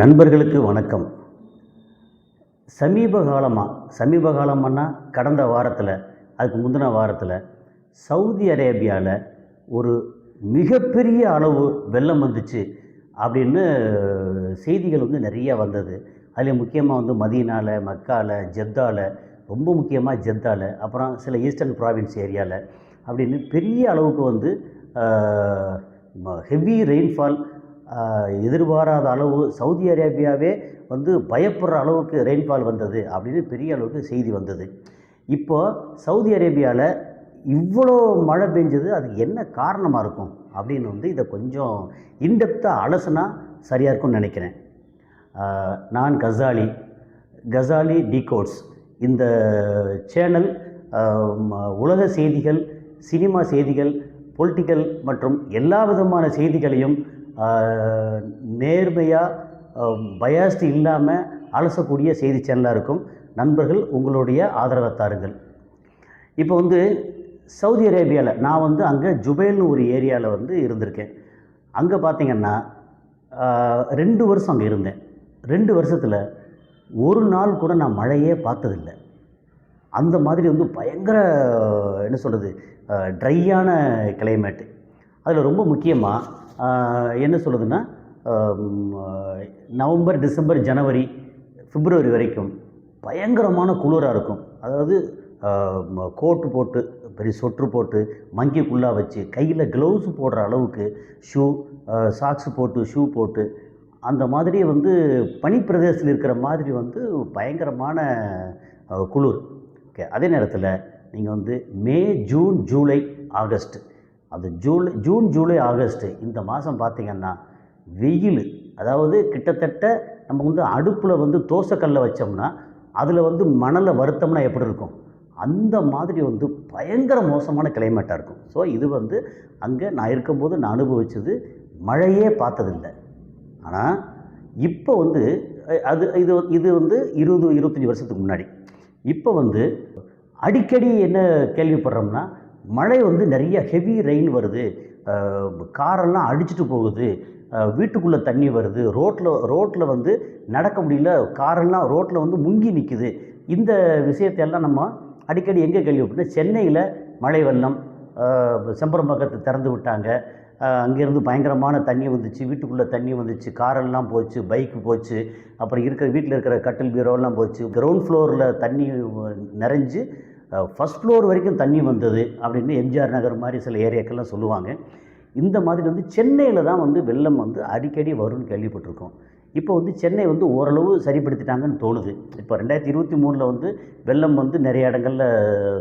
நண்பர்களுக்கு வணக்கம். சமீப காலமாக சமீப காலமானா கடந்த வாரத்தில் அதுக்கு முந்தின வாரத்தில் சவுதி அரேபியாவில் ஒரு மிகப்பெரிய அளவு வெள்ளம் வந்துச்சு அப்படின்னு செய்திகள் வந்து நிறைய வந்தது. அதில் முக்கியமாக வந்து மதீனால மக்கால ஜெத்தால ரொம்ப முக்கியமாக ஜெத்தாவில் அப்புறம் சில ஈஸ்டர்ன் ப்ராவின்ஸ் ஏரியாவில் அப்படின்னு பெரிய அளவுக்கு வந்து ஹெவி ரெயின்ஃபால் எதிர்பாராத அளவு சவுதி அரேபியாவே வந்து பயப்படுற அளவுக்கு ரெயின்ஃபால் வந்தது அப்படின்னு பெரிய அளவுக்கு செய்தி வந்தது. இப்போ சவுதி அரேபியாவில் இவ்வளோ மழை பெஞ்சது அதுக்கு என்ன காரணமாக இருக்கும் அப்படின்னு வந்து இதை கொஞ்சம் இன்டெப்த்தாக அலசுனா சரியாக இருக்கும்னு நினைக்கிறேன். நான் கசாலி கசாலி டிகோட்ஸ். இந்த சேனல் உலக செய்திகள் சினிமா செய்திகள் பொலிட்டிக்கல் மற்றும் எல்லா விதமான செய்திகளையும் நேர்மையாக பயாஸ்ட் இல்லாமல் அலசக்கூடிய செய்தி சேனலாக இருக்கும். நண்பர்கள் உங்களுடைய ஆதரவை தாருங்கள். இப்போ வந்து சவுதி அரேபியாவில் நான் வந்து அங்கே ஜுபைல்னு ஒரு ஏரியாவில் வந்து இருந்திருக்கேன். அங்கே பார்த்தீங்கன்னா ரெண்டு வருஷம் அங்கே இருந்தேன். ரெண்டு வருஷத்தில் ஒரு நாள் கூட நான் மழையே பார்த்ததில்லை. அந்த மாதிரி வந்து பயங்கர என்ன சொல்கிறது ட்ரையான கிளைமேட்டு அதில் ரொம்ப முக்கியமாக என்ன சொல்லுதுன்னா நவம்பர் டிசம்பர் ஜனவரி பிப்ரவரி வரைக்கும் பயங்கரமான குளிராக இருக்கும். அதாவது கோட்டு போட்டு பெரிய சொட்ரு போட்டு மங்கிக்குள்ளாக வச்சு கையில் க்ளவுஸ் போடுற அளவுக்கு ஷூ சாக்ஸ் போட்டு ஷூ போட்டு அந்த மாதிரி வந்து பனிப்பிரதேசத்தில் இருக்கிற மாதிரி வந்து பயங்கரமான குளிர். ஓகே அதே நேரத்தில் நீங்கள் வந்து மே ஜூன் ஜூலை ஆகஸ்ட் அது ஜூலை ஜூன் ஜூலை ஆகஸ்ட்டு. இந்த மாதம் பார்த்திங்கன்னா வெயில் அதாவது கிட்டத்தட்ட நம்ம வந்து அடுப்பில் வந்து தோசைக்கல்ல வச்சோம்னா அதில் வந்து மணலை வருத்தம்னா எப்படி இருக்கும்? அந்த மாதிரி வந்து பயங்கர மோசமான கிளைமேட்டாக இருக்கும். ஸோ இது வந்து அங்கே நான் இருக்கும்போது நான் அனுபவித்தது மழையே பார்த்ததில்லை. ஆனால் இப்போ வந்து அது இது இது வந்து இருபது இருபத்தஞ்சி வருஷத்துக்கு முன்னாடி. இப்போ வந்து அடிக்கடி என்ன கேள்விப்படுறோம்னா மழை வந்து நிறைய ஹெவி ரெயின் வருது. காரெல்லாம் அடிச்சிட்டு போகுது. வீட்டுக்குள்ளே தண்ணி வருது. ரோட்டில் ரோட்டில் வந்து நடக்க முடியல. காரெல்லாம் ரோட்டில் வந்து முங்கி நிற்குது இந்த விஷயத்தையெல்லாம் நம்ம அடிக்கடி எங்கே கேள்விப்பட்டோம் சென்னையில் மழை வெள்ளம் அஹ், செம்பரம்பாக்கத்தை திறந்து விட்டாங்க. அங்கேருந்து பயங்கரமான தண்ணி வந்துச்சு. வீட்டுக்குள்ளே தண்ணி வந்துச்சு. காரெல்லாம் போச்சு. பைக்கு போச்சு. அப்புறம் இருக்கிற வீட்டில் இருக்கிற கட்டில் பீரோலாம் போச்சு. கிரவுண்ட் ஃப்ளோரில் தண்ணி நிறைஞ்சு ஃபஸ்ட் ஃப்ளோர் வரைக்கும் தண்ணி வந்தது அப்படின்னு எம்ஜிஆர் நகர் மாதிரி சில ஏரியாக்கெல்லாம் சொல்லுவாங்க. இந்த மாதிரி வந்து சென்னையில் தான் வந்து வெள்ளம் வந்து அடிக்கடி வரும்னு கேள்விப்பட்டிருக்கோம். இப்போ வந்து சென்னை வந்து ஓரளவு சரிப்படுத்திட்டாங்கன்னு தோணுது. இப்போ ரெண்டாயிரத்தி இருபத்தி மூணில் வந்து வெள்ளம் வந்து நிறைய இடங்களில்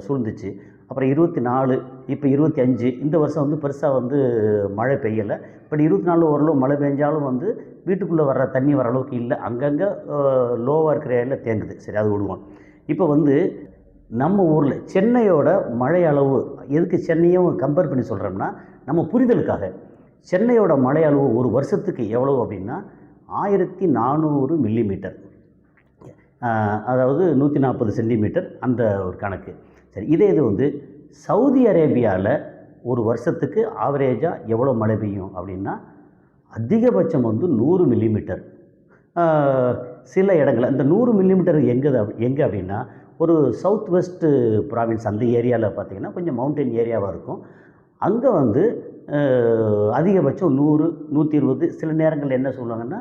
சூழ்ந்துச்சு. அப்புறம் இருபத்தி நாலு இப்போ இருபத்தி அஞ்சு இந்த வருஷம் வந்து பெருசாக வந்து மழை பெய்யலை. பட் இருபத்தி நாலு ஓரளவு மழை பெஞ்சாலும் வந்து வீட்டுக்குள்ளே வர்ற தண்ணி வர அளவுக்கு இல்லை. அங்கங்கே லோவாக இருக்கிற ஏரியாவில் தேங்குது. சரி அது விடுவோம். இப்போ வந்து நம்ம ஊரில் சென்னையோட மழை அளவு எதுக்கு சென்னையும் கம்பேர் பண்ணி சொல்கிறோம்னா நம்ம புரிதலுக்காக. சென்னையோட மழை அளவு ஒரு வருஷத்துக்கு எவ்வளோ அப்படின்னா ஆயிரத்தி நானூறு மில்லிமீட்டர் அதாவது நூற்றி நாற்பது சென்டிமீட்டர் அந்த ஒரு கணக்கு. சரி இதே இது வந்து சவுதி அரேபியாவில் ஒரு வருஷத்துக்கு ஆவரேஜாக எவ்வளோ மழை பெய்யும் அப்படின்னா அதிகபட்சம் வந்து நூறு மில்லிமீட்டர் சில இடங்கள் அந்த நூறு மில்லிமீட்டர் எங்கே எங்கே அப்படின்னா ஒரு சவுத் வெஸ்ட்டு ப்ராவின்ஸ் அந்த ஏரியாவில் பார்த்தீங்கன்னா கொஞ்சம் மவுண்டன் ஏரியாவாக இருக்கும். அங்கே வந்து அதிகபட்சம் நூறு நூற்றி இருபது சில நேரங்களில் என்ன சொல்லுவாங்கன்னா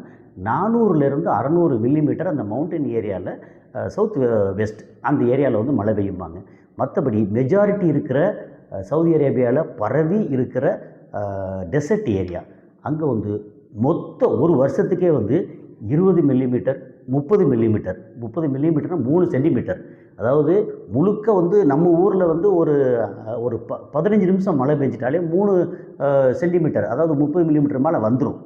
நானூறுலேருந்து அறநூறு மில்லிமீட்டர் அந்த மவுண்டன் ஏரியாவில் சவுத் வெஸ்ட் அந்த ஏரியாவில் வந்து மழை பெய்யும்பாங்க. மற்றபடி மெஜாரிட்டி இருக்கிற சவுதி அரேபியாவில் பரவி இருக்கிற டெசர்ட் ஏரியா அங்கே வந்து மொத்த ஒரு வருஷத்துக்கே வந்து இருபது மில்லிமீட்டர் முப்பது மில்லிமீட்டர் முப்பது மில்லிமீட்டர்னால் மூணு சென்டிமீட்டர் அதாவது முழுக்க வந்து நம்ம ஊரில் வந்து ஒரு ஒரு ப பதினஞ்சு நிமிஷம் மழை பெஞ்சிட்டாலே மூணு சென்டிமீட்டர் அதாவது முப்பது மில்லிமீட்டர் மேலே வந்துடும்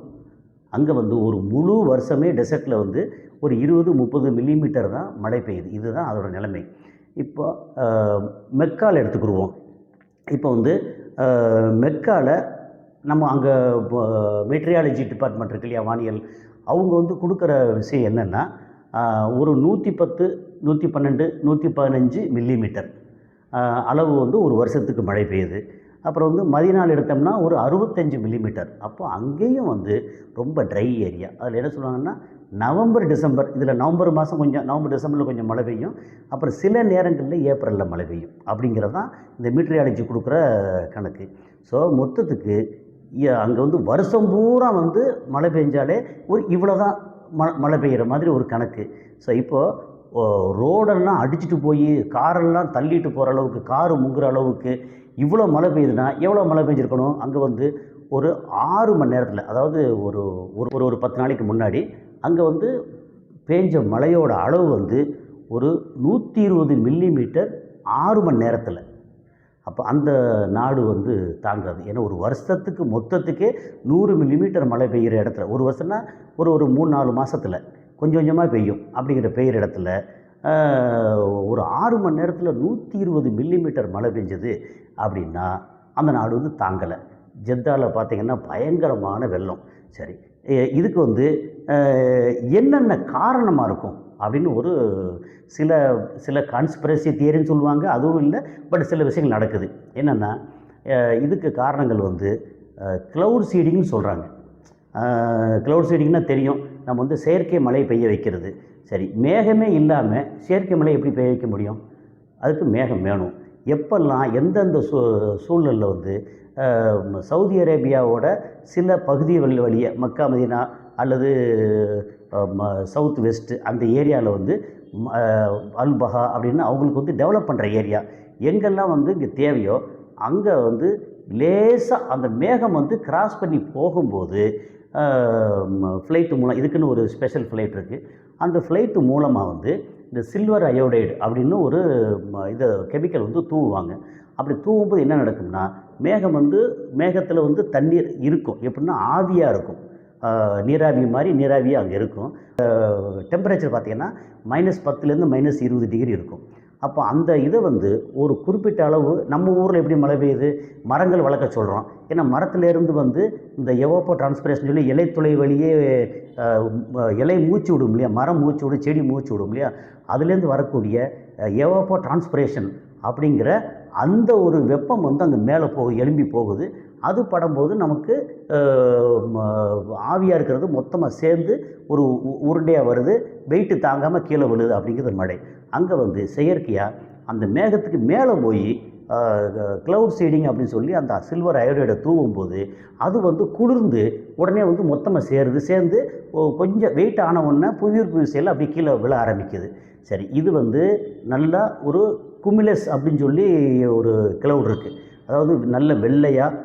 அங்கே வந்து ஒரு முழு வருஷமே டெசர்ட்டில் வந்து ஒரு இருபது முப்பது மில்லிமீட்டர் தான் மழை பெய்யுது. இதுதான் அதோட நிலைமை. இப்போ மெக்கால் மெக்கால எடுத்துக்கிடுவோம் இப்போ வந்து மெக்கால நம்ம அங்கே மெட்ரியாலஜி டிபார்ட்மெண்ட் இருக்கு இல்லையா வானியல். அவங்க வந்து கொடுக்குற விஷயம் என்னென்னா ஒரு நூற்றி பத்து நூற்றி பன்னெண்டு நூற்றி பதினஞ்சு மில்லிமீட்டர் அளவு வந்து ஒரு வருஷத்துக்கு மழை பெய்யுது. அப்புறம் வந்து மதிநாள் எடுத்தோம்னா ஒரு அறுபத்தஞ்சு மில்லிமீட்டர் அப்போ அங்கேயும் வந்து ரொம்ப ட்ரை ஏரியா அதில் என்ன சொல்லுவாங்கன்னா நவம்பர் டிசம்பர் இதில் நவம்பர் மாதம் கொஞ்சம் நவம்பர் டிசம்பரில் கொஞ்சம் மழை பெய்யும். அப்புறம் சில நேரங்களில் ஏப்ரலில் மழை பெய்யும். அப்படிங்கிறது தான் இந்த மீட்ரியாலஜி கொடுக்குற கணக்கு. ஸோ மொத்தத்துக்கு அங்கே வந்து வருஷம் பூரா வந்து மழை பெஞ்சாலே ஒரு இவ்வளோ தான் ம மழை பெய்கிற மாதிரி ஒரு கணக்கு. ஸோ இப்போது ரோடெல்லாம் அடிச்சுட்டு போய் காரெல்லாம் தள்ளிட்டு போகிற அளவுக்கு காரு முங்குற அளவுக்கு இவ்வளோ மழை பெய்யுதுன்னா எவ்வளோ மழை பெஞ்சிருக்கணும்? அங்கே வந்து ஒரு ஆறு மணி நேரத்தில் அதாவது ஒரு ஒரு ஒரு ஒரு பத்து நாளைக்கு முன்னாடி அங்கே வந்து பேஞ்ச மழையோட அளவு வந்து ஒரு நூற்றி இருபது மில்லி மீட்டர் ஆறு மணி நேரத்தில். அப்போ அந்த நாடு வந்து தாங்காது. ஏன்னா ஒரு வருஷத்துக்கு மொத்தத்துக்கே நூறு மில்லிமீட்டர் மழை பெய்கிற இடத்துல ஒரு வருஷம்னா ஒரு ஒரு மூணு நாலு மாதத்தில் கொஞ்சம் கொஞ்சமாக பெய்யும் அப்படிங்கிற பெய்கிற இடத்துல ஒரு ஆறு மணி நேரத்தில் நூற்றி இருபது மில்லிமீட்டர் மழை பெஞ்சது அப்படின்னா அந்த நாடு வந்து தாங்கலை. ஜெத்தாவில் பார்த்திங்கன்னா பயங்கரமான வெள்ளம். சரி இதுக்கு வந்து என்னென்ன காரணமாக இருக்கும்? அப்படின்னு ஒரு சில சில கான்ஸ்பிரசி தியரின்னு சொல்லுவாங்க. அதுவும் இல்லை பட் சில விஷயங்கள் நடக்குது. என்னென்னா இதுக்கு காரணங்கள் வந்து க்ளவுட் சீடிங்னு சொல்கிறாங்க க்ளவுட் சீடிங்னா தெரியும். நம்ம வந்து செயற்கை மழை பெய்ய வைக்கிறது. சரி மேகமே இல்லாமல் செயற்கை மழை எப்படி பெய்ய வைக்க முடியும்? அதுக்கு மேகம் வேணும். எப்பெல்லாம் எந்தெந்த சூ சூழலில் வந்து சவுதி அரேபியாவோட சில பகுதி வழியை வழியே மக்கா மதினா அல்லது சவுத் வெஸ்ட்டு அந்த ஏரியாவில் வந்து அல்பஹா அப்படின்னு அவங்களுக்கு வந்து டெவலப் பண்ணுற ஏரியா எங்கெல்லாம் வந்து இங்கே தேவையோ அங்கே வந்து லேசாக அந்த மேகம் வந்து கிராஸ் பண்ணி போகும்போது ஃப்ளைட்டு மூலம் இதுக்குன்னு ஒரு ஸ்பெஷல் ஃப்ளைட் இருக்குது அந்த ஃப்ளைட்டு மூலமாக வந்து இந்த சில்வர் அயோடைடு அப்படின்னு ஒரு இதை கெமிக்கல் வந்து தூவுவாங்க. அப்படி தூவும்போது என்ன நடக்கும்னா மேகம் வந்து மேகத்தில் வந்து தண்ணீர் இருக்கும். எப்படின்னா ஆவியாக இருக்கும். நீராவி மாதிரி நீராவியாக அங்கே இருக்கும். டெம்பரேச்சர் பார்த்தீங்கன்னா மைனஸ் பத்துலேருந்து மைனஸ் இருபது டிகிரி இருக்கும். அப்போ அந்த இதை வந்து ஒரு குறிப்பிட்ட அளவு நம்ம ஊரில் எப்படி மழை பெய்யுது? மரங்கள் வளர்க்க சொல்கிறோம் ஏன்னா மரத்துலேருந்து வந்து இந்த எவோப்போ டிரான்ஸ்பிரேஷன் சொல்லி இலைத்துளை வழியே இலை மூச்சு விடும் இல்லையா? மரம் மூச்சு விடும் செடி மூச்சு விடும் இல்லையா? அதுலேருந்து வரக்கூடிய எவோப்போ டிரான்ஸ்பிரேஷன் அப்படிங்கிற அந்த ஒரு வெப்பம் வந்து அங்கே மேலே போகு எழும்பி போகுது. அது படும்போது நமக்கு ஆவியாக இருக்கிறது மொத்தமாக சேர்ந்து ஒரு உ- உருண்டையாக வருது. வெயிட்டு தாங்காமல் கீழே விழுது அப்படிங்கிறது மழை. அங்கே வந்து செயற்கையாக அந்த மேகத்துக்கு மேலே போய் க்ளவுட் சீடிங் அப்படின்னு சொல்லி அந்த சில்வர் அயோடைடை தூவும் போது அது வந்து குளிர்ந்து உடனே வந்து மொத்தமாக சேருது. சேர்ந்து கொஞ்சம் வெயிட் ஆன உடனே புவியீர்ப்பு விசையில் அப்படி கீழே விழ ஆரம்பிக்குது. சரி இது வந்து நல்லா ஒரு குமிலஸ் அப்படின்னு சொல்லி ஒரு கிளவுட் இருக்குது அதாவது நல்ல வெள்ளையாக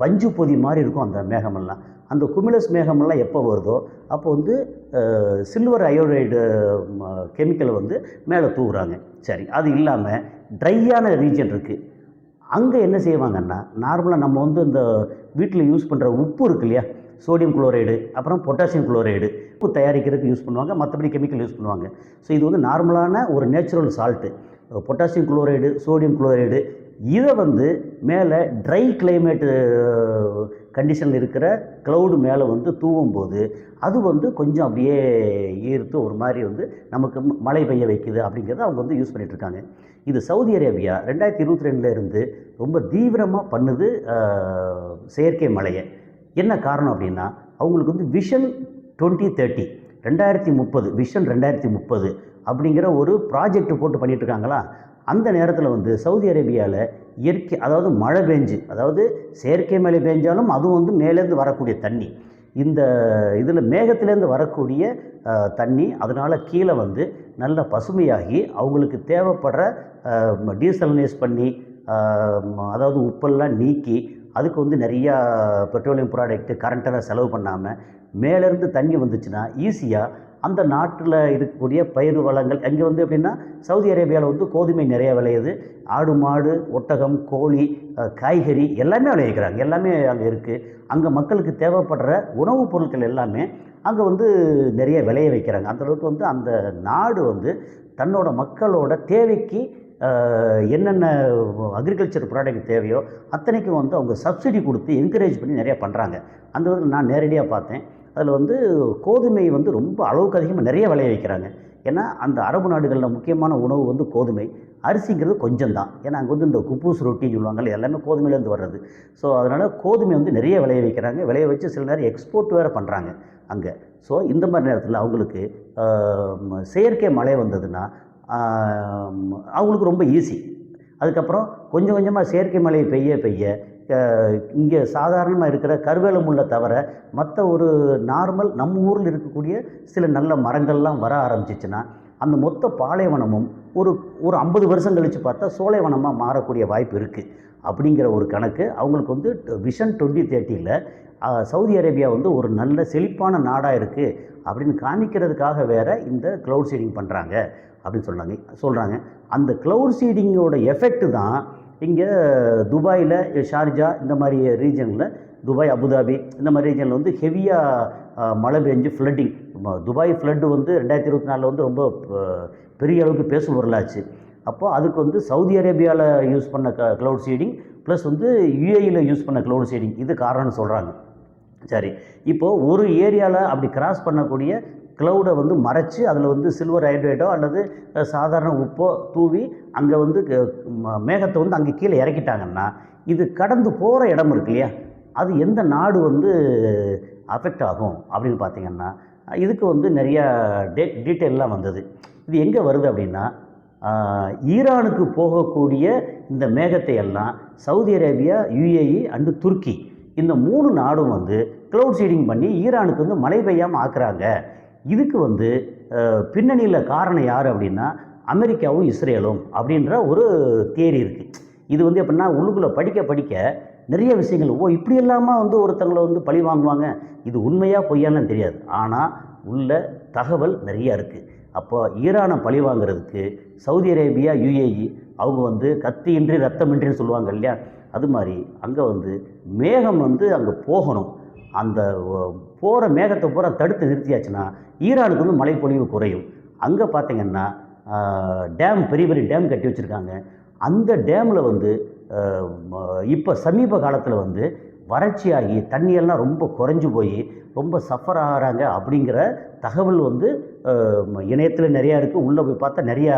பஞ்சு பொதி மாதிரி இருக்கும் அந்த மேகமெல்லாம். அந்த குமிலஸ் மேகமெல்லாம் எப்போ வருதோ அப்போ வந்து சில்வர் அயோடைடு கெமிக்கலை வந்து மேலே தூவுறாங்க. சரி அது இல்லாமல் ட்ரையான ரீஜன் இருக்குது அங்கே என்ன செய்வாங்கன்னா நார்மலாக நம்ம வந்து இந்த வீட்டில் யூஸ் பண்ணுற உப்பு இருக்கு இல்லையா? சோடியம் குளோரைடு அப்புறம் பொட்டாசியம் குளோரைடு உப்பு தயாரிக்கிறதுக்கு யூஸ் பண்ணுவாங்க மற்றபடி கெமிக்கல் யூஸ் பண்ணுவாங்க. ஸோ இது வந்து நார்மலான ஒரு natural salt. Potassium chloride sodium chloride இதை வந்து மேலே ட்ரை கிளைமேட்டு கண்டிஷனில் இருக்கிற க்ளவுடு மேலே வந்து தூவும் போது அது வந்து கொஞ்சம் அப்படியே ஈர்த்து ஒரு மாதிரி வந்து நமக்கு மழை பெய்ய வைக்குது அப்படிங்கிறத அவங்க வந்து யூஸ் பண்ணிட்டு இருக்காங்க. இது சவுதி அரேபியா ரெண்டாயிரத்தி இருபத்தி ரெண்டுலேருந்து ரொம்ப தீவிரமாக பண்ணுது செயற்கை மழையை. என்ன காரணம் அப்படின்னா அவங்களுக்கு வந்து விஷன் டுவெண்ட்டி தேர்ட்டி ரெண்டாயிரத்தி முப்பது விஷன் ரெண்டாயிரத்தி முப்பது அப்படிங்கிற ஒரு ப்ராஜெக்ட் போட்டு பண்ணிகிட்ருக்காங்களா அந்த நேரத்தில் வந்து சவுதி அரேபியாவில் இயற்கை அதாவது மழை பெஞ்சு அதாவது செயற்கை மழை பெஞ்சாலும் அதுவும் வந்து மேலேருந்து வரக்கூடிய தண்ணி. இந்த இதில் மேகத்திலேருந்து வரக்கூடிய தண்ணி அதனால் கீழே வந்து நல்ல பசுமையாகி அவங்களுக்கு தேவைப்படுற டீசல்னைஸ் பண்ணி அதாவது உப்பெல்லாம் நீக்கி அதுக்கு வந்து நிறையா பெட்ரோலியம் ப்ராடக்ட்டு கரண்ட்டெல்லாம் செலவு பண்ணாமல் மேலேருந்து தண்ணி வந்துச்சுன்னா ஈஸியாக அந்த நாட்டில் இருக்கக்கூடிய பயிர் வளங்கள் அங்கே வந்து எப்படின்னா சவுதி அரேபியாவில் வந்து கோதுமை நிறைய விளையுது. ஆடு மாடு ஒட்டகம் கோழி காய்கறி எல்லாமே விளைவிக்கிறாங்க. எல்லாமே அங்கே இருக்குது அங்கே மக்களுக்கு தேவைப்படுற உணவுப் பொருட்கள் எல்லாமே அங்கே வந்து நிறைய விளைய வைக்கிறாங்க. அந்தளவுக்கு வந்து அந்த நாடு வந்து தன்னோட மக்களோட தேவைக்கு என்னென்ன அக்ரிகல்ச்சர் ப்ராடக்ட் தேவையோ அத்தனைக்கும் வந்து அவங்க சப்சிடி கொடுத்து என்கரேஜ் பண்ணி நிறையா பண்ணுறாங்க அந்த நான் நேரடியாக பார்த்தேன். அதில் வந்து கோதுமை வந்து ரொம்ப அளவுக்கு அதிகமாக நிறைய விளைய வைக்கிறாங்க. ஏன்னா அந்த அரபு நாடுகளில் முக்கியமான உணவு வந்து கோதுமை. அரிசிங்கிறது கொஞ்சம் தான் ஏன்னா அங்கே வந்து இந்த குப்பூஸ் ரொட்டின்னு சொல்லுவாங்கல்ல எல்லாமே கோதுமையிலேருந்து வர்றது. ஸோ அதனால் கோதுமை வந்து நிறைய விளைய வைக்கிறாங்க. விளைய வச்சு சில நேரம் எக்ஸ்போர்ட் வேறு பண்ணுறாங்க அங்கே. ஸோ இந்த மாதிரி நேரத்தில் அவங்களுக்கு செயற்கை மழை வந்ததுன்னா அவங்களுக்கு ரொம்ப ஈஸி அதுக்கப்புறம் கொஞ்சம் கொஞ்சமாக செயற்கை மழை பெய்ய பெய்ய இங்கே சாதாரணமாக இருக்கிற கருவேல முல்லை தவிர மற்ற ஒரு நார்மல் நம்ம ஊரில் இருக்கக்கூடிய சில நல்ல மரங்கள்லாம் வர ஆரம்பிச்சிச்சுன்னா அந்த மொத்த பாலைவனமும் ஒரு ஒரு ஐம்பது வருஷம் கழித்து பார்த்தா சோலைவனமாக மாறக்கூடிய வாய்ப்பு இருக்குது அப்படிங்கிற ஒரு கணக்கு அவங்களுக்கு வந்து விஷன் டுவெண்ட்டி தேர்ட்டியில் சவுதி அரேபியா வந்து ஒரு நல்ல செழிப்பான நாடாக இருக்குது அப்படின்னு காமிக்கிறதுக்காக வேறு இந்த க்ளவுட் சீடிங் பண்ணுறாங்க அப்படின்னு சொன்னாங்க சொல்கிறாங்க அந்த க்ளவுட் சீடிங்கோட எஃபெக்ட் தான் இங்கே துபாயில் ஷார்ஜா இந்த மாதிரி ரீஜனில் துபாய் அபுதாபி இந்த மாதிரி ரீஜனில் வந்து ஹெவியாக மழை பெஞ்சு ஃப்ளட்டிங் துபாய் ஃப்ளட்டு வந்து ரெண்டாயிரத்தி இருபத்தி நாலில் வந்து ரொம்ப பெரிய அளவுக்கு பேசும் பொருளாச்சு. அப்போது அதுக்கு வந்து சவுதி அரேபியாவில் யூஸ் பண்ண க க்ளவுட் சீடிங் ப்ளஸ் வந்து யுஏயில் யூஸ் பண்ண க்ளவுட் சீடிங் இது காரணம்னு சொல்கிறாங்க சரி. இப்போது ஒரு ஏரியாவில் அப்படி கிராஸ் பண்ணக்கூடிய க்ளவுடை வந்து மறைச்சி அதில் வந்து சில்வர் ஹைட்ரேட்டோ அல்லது சாதாரண உப்போ தூவி அங்கே வந்து மேகத்தை வந்து அங்கே கீழே இறக்கிட்டாங்கன்னா இது கடந்து போகிற இடம் இருக்கு இல்லையா? அது எந்த நாடு வந்து அஃபெக்ட் ஆகும் அப்படின்னு பார்த்தீங்கன்னா இதுக்கு வந்து நிறையா டே டீட்டெயிலெலாம் வந்தது. இது எங்கே வருது அப்படின்னா ஈரானுக்கு போகக்கூடிய இந்த மேகத்தை எல்லாம் சவுதி அரேபியா யுஏஇ அண்டு துருக்கி இந்த மூணு நாடும் வந்து க்ளவுட் சீடிங் பண்ணி ஈரானுக்கு வந்து மழை பெய்யாமல் ஆக்குறாங்க. இதுக்கு வந்து பின்னணியில் காரணம் யார் அப்படின்னா அமெரிக்காவும் இஸ்ரேலும் அப்படின்ற ஒரு தேரி இருக்குது இது வந்து எப்படின்னா உள்ளுக்குள்ளே படிக்க படிக்க நிறைய விஷயங்கள். ஓ இப்படி இல்லாமல் வந்து ஒருத்தங்களை வந்து பழி வாங்குவாங்க. இது உண்மையாக பொய்யான்னு தெரியாது. ஆனால் உள்ள தகவல் நிறையா இருக்குது அப்போ ஈரானை பழி வாங்குறதுக்கு சவுதி அரேபியா யுஏஇ அவங்க வந்து கத்தியின்றி ரத்தமின்றின்னு சொல்லுவாங்க இல்லையா? அது மாதிரி அங்கே வந்து மேகம் வந்து அங்கே போகணும். அந்த போகிற மேகத்தை பூரா தடுத்து நிறுத்தியாச்சுன்னா ஈரானுக்கு வந்து மழைப்பொழிவு குறையும். அங்கே பார்த்தீங்கன்னா டேம் பெரிய பெரிய டேம் கட்டி வச்சுருக்காங்க. அந்த டேமில் வந்து இப்போ சமீப காலத்தில் வந்து வறட்சியாகி தண்ணியெல்லாம் ரொம்ப குறைஞ்சி போய் ரொம்ப சஃபர் ஆகிறாங்க அப்படிங்கிற தகவல் வந்து இணையத்தில் நிறையா இருக்குது உள்ளே போய் பார்த்தா நிறையா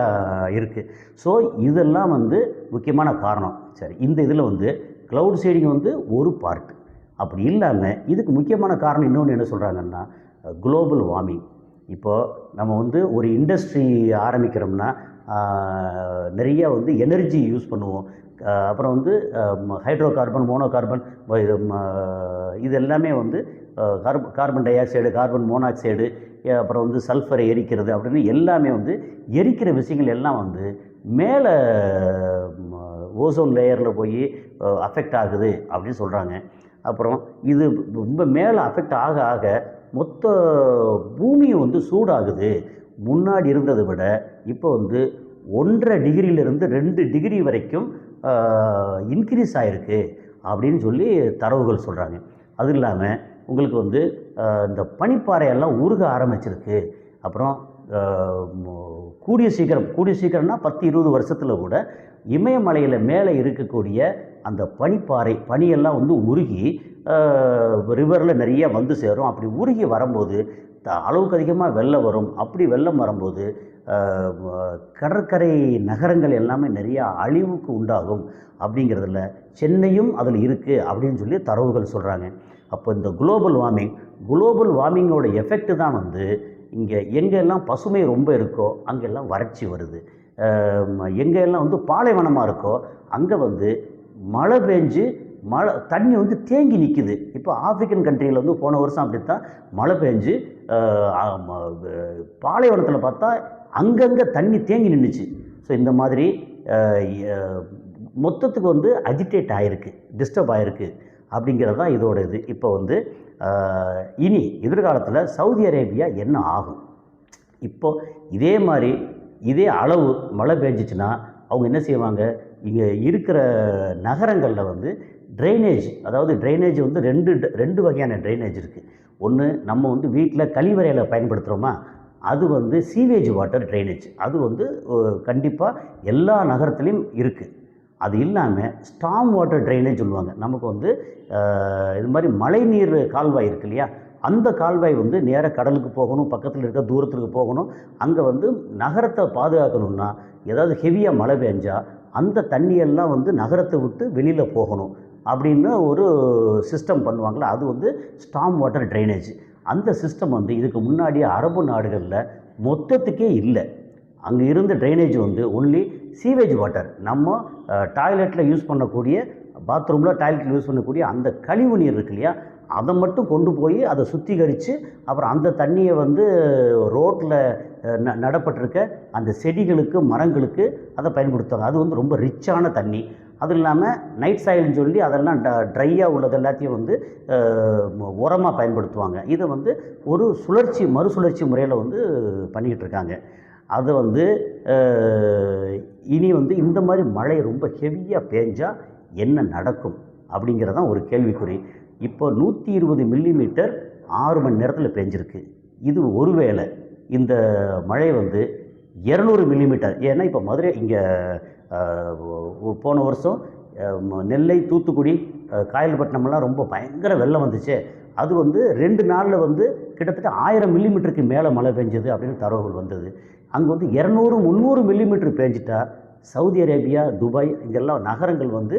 இருக்குது ஸோ இதெல்லாம் வந்து முக்கியமான காரணம். சரி இந்த இதில் வந்து க்ளவுட் சீடிங் வந்து ஒரு பார்ட் அப்படி இல்லாமல் இதுக்கு முக்கியமான காரணம் இன்னொன்று என்ன சொல்கிறாங்கன்னா குளோபல் வார்மிங் இப்போது நம்ம வந்து ஒரு இண்டஸ்ட்ரி ஆரம்பிக்கிறோம்னா நிறையா நிறைய வந்து எனர்ஜி யூஸ் பண்ணுவோம். அப்புறம் வந்து ஹைட்ரோ கார்பன் மோனோ கார்பன் இது எல்லாமே வந்து carb carbon dioxide carbon monoxide அப்புறம் வந்து சல்ஃபரை எரிக்கிறது அப்படின்னு எல்லாமே வந்து எரிக்கிற விஷயங்கள் எல்லாம் வந்து மேலே ஓசோன் லேயரில் போய் அஃபெக்ட் ஆகுது அப்படின்னு சொல்கிறாங்க அப்புறம் இது ரொம்ப மேலே அஃபெக்ட் ஆக ஆக மொத்த பூமியும் வந்து சூடாகுது. முன்னாடி இருந்ததை விட இப்போ வந்து ஒன்றரை டிகிரியிலிருந்து ரெண்டு டிகிரி வரைக்கும் இன்க்ரீஸ் ஆகிருக்கு அப்படின்னு சொல்லி தரவுகள் சொல்கிறாங்க அது இல்லாமல் உங்களுக்கு வந்து இந்த பனிப்பாறையெல்லாம் உருக ஆரம்பிச்சிருக்கு. அப்புறம் கூடிய சீக்கிரம் கூடிய சீக்கிரம்னா பத்து இருபது வருஷத்தில் கூட இமயமலையில் மேலே இருக்கக்கூடிய அந்த பனிப்பாறை பனியெல்லாம் வந்து உருகி ரிவரில் நிறைய வந்து சேரும். அப்படி உருகி வரும்போது த- அளவுக்கு அதிகமாக வெள்ளம் வரும். அப்படி வெள்ளம் வரும்போது கடற்கரை நகரங்கள் எல்லாமே நிறையா அழிவுக்கு உண்டாகும் அப்படிங்கிறதுல சென்னையும் அதில் இருக்குது அப்படின்னு சொல்லி தரவுகள் சொல்கிறாங்க அப்போ இந்த குளோபல் வார்மிங் குளோபல் வார்மிங்கோட எஃபெக்ட் தான் வந்து இங்கே எங்கெல்லாம் பசுமை ரொம்ப இருக்கோ அங்கெல்லாம் வறட்சி வருது. எங்கெல்லாம் வந்து பாலைவனமாக இருக்கோ அங்கே வந்து மழை பெஞ்சு மழை தண்ணி வந்து தேங்கி நிற்கிது இப்போ ஆப்பிரிக்கன் கண்ட்ரியில் வந்து போன வருஷம் அப்படித்தான் மழை பெஞ்சு பாலைவனத்தில் பார்த்தா அங்கங்கே தண்ணி தேங்கி நின்றுச்சு ஸோ இந்த மாதிரி மொத்தத்துக்கு வந்து அஜிடேட் ஆகிருக்கு டிஸ்டர்ப் ஆகிருக்கு அப்படிங்கிறது தான் இதோட இது. இப்போ வந்து இனி எதிர்காலத்தில் சவுதி அரேபியா என்ன ஆகும்? இப்போ இதே மாதிரி இதே அளவு மழை பெஞ்சிச்சுன்னா அவங்க என்ன செய்வாங்க? இங்கே இருக்கிற நகரங்களில் வந்து ட்ரைனேஜ் அதாவது ட்ரைனேஜ் வந்து ரெண்டு ரெண்டு வகையான ட்ரைனேஜ் இருக்குது ஒன்று நம்ம வந்து வீட்டில் கழிவறையில் பயன்படுத்துகிறோமா? அது வந்து சீவேஜ் வாட்டர் ட்ரைனேஜ் அது வந்து கண்டிப்பாக எல்லா நகரத்துலேயும் இருக்குது அது இல்லாமல் ஸ்டாம் வாட்டர் ட்ரைனேஜ் சொல்லுவாங்க. நமக்கு வந்து இது மாதிரி மழைநீர் கால்வாய் இருக்கு இல்லையா? அந்த கால்வாய் வந்து நேராக கடலுக்கு போகணும் பக்கத்தில் இருக்க தூரத்துக்கு போகணும். அங்கே வந்து நகரத்தை பாதுகாக்கணும்னா ஏதாவது ஹெவியாக மழை பெஞ்சால் அந்த தண்ணியெல்லாம் வந்து நகரத்தை விட்டு வெளியில் போகணும் அப்படின்னு ஒரு சிஸ்டம் பண்ணுவாங்களே அது வந்து ஸ்டாம் வாட்டர் ட்ரைனேஜ் அந்த சிஸ்டம் வந்து இதுக்கு முன்னாடி அரபு நாடுகளில் மொத்தத்துக்கே இல்லை. அங்கே இருந்த ட்ரைனேஜ் வந்து ஒன்லி சீவேஜ் வாட்டர் நம்ம டாய்லெட்டில் யூஸ் பண்ணக்கூடிய பாத்ரூமில் டாய்லெட்டில் யூஸ் பண்ணக்கூடிய அந்த கழிவு நீர் இருக்கு இல்லையா அதை மட்டும் கொண்டு போய் அதை சுத்திகரித்து அப்புறம் அந்த தண்ணியை வந்து ரோட்டில் ந நடப்பட்டிருக்க அந்த செடிகளுக்கு மரங்களுக்கு அதை பயன்படுத்துவாங்க. அது வந்து ரொம்ப ரிச்சான தண்ணி. அதுவும் இல்லாமல் நைட் சாயில்னு சொல்லி அதெல்லாம் ட ட்ரையாக உள்ளது எல்லாத்தையும் வந்து உரமாக பயன்படுத்துவாங்க. இதை வந்து ஒரு சுழற்சி மறுசுழற்சி முறையில் வந்து பண்ணிக்கிட்டு இருக்காங்க. அது வந்து இனி வந்து இந்த மாதிரி மழை ரொம்ப ஹெவியாக பேஞ்சால் என்ன நடக்கும் அப்படிங்கிறதான் ஒரு கேள்விக்குறி. இப்போ நூற்றி இருபது மில்லிமீட்டர் ஆறு மணி நேரத்தில் பெஞ்சிருக்கு. இது ஒருவேளை இந்த மழை வந்து இரநூறு மில்லிமீட்டர் ஏன்னா இப்போ மதுரை இங்கே போன வருஷம் நெல்லை தூத்துக்குடி காயல்பட்டினம்லாம் ரொம்ப பயங்கர வெள்ளம் வந்துச்சு. அது வந்து ரெண்டு நாளில் வந்து கிட்டத்தட்ட ஆயிரம் மில்லிமீட்டருக்கு மேலே மழை பெஞ்சது அப்படின்னு தரவுகள் வந்தது. அங்கே வந்து இரநூறு முந்நூறு மில்லிமீட்டர் பேஞ்சிட்டா சவுதி அரேபியா துபாய் இங்கெல்லாம் நகரங்கள் வந்து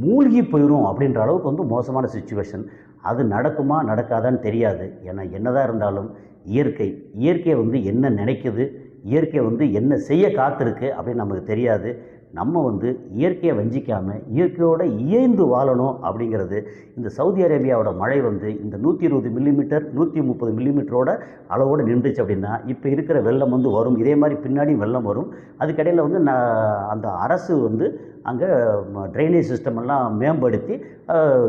மூழ்கி போயிடும் அப்படின்ற அளவுக்கு வந்து மோசமான சுச்சுவேஷன் அது நடக்குமா நடக்காதான்னு தெரியாது. ஏன்னா என்னதான் இருந்தாலும் இயற்கை இயற்கை வந்து என்ன நினைக்குது இயற்கை வந்து என்ன செய்ய காத்திருக்கு அப்படின்னு நமக்கு தெரியாது. நம்ம வந்து இயற்கையை வஞ்சிக்காமல் இயற்கையோடு இயைந்து வாழணும் அப்படிங்கிறது இந்த சவுதி அரேபியாவோட மழை வந்து இந்த நூற்றி இருபது மில்லிமீட்டர் நூற்றி முப்பது மில்லிமீட்டரோட அளவோடு நின்றுச்சு அப்படின்னா இப்போ இருக்கிற வெள்ளம் வந்து வரும். இதே மாதிரி பின்னாடியும் வெள்ளம் வரும். அதுக்கடையில் வந்து நான் அந்த அரசு வந்து அங்கே ட்ரைனேஜ் சிஸ்டம் எல்லாம் மேம்படுத்தி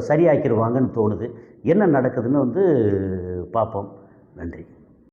சரியாக்கிடுவாங்கன்னு தோணுது. என்ன நடக்குதுன்னு வந்து பார்ப்போம். நன்றி.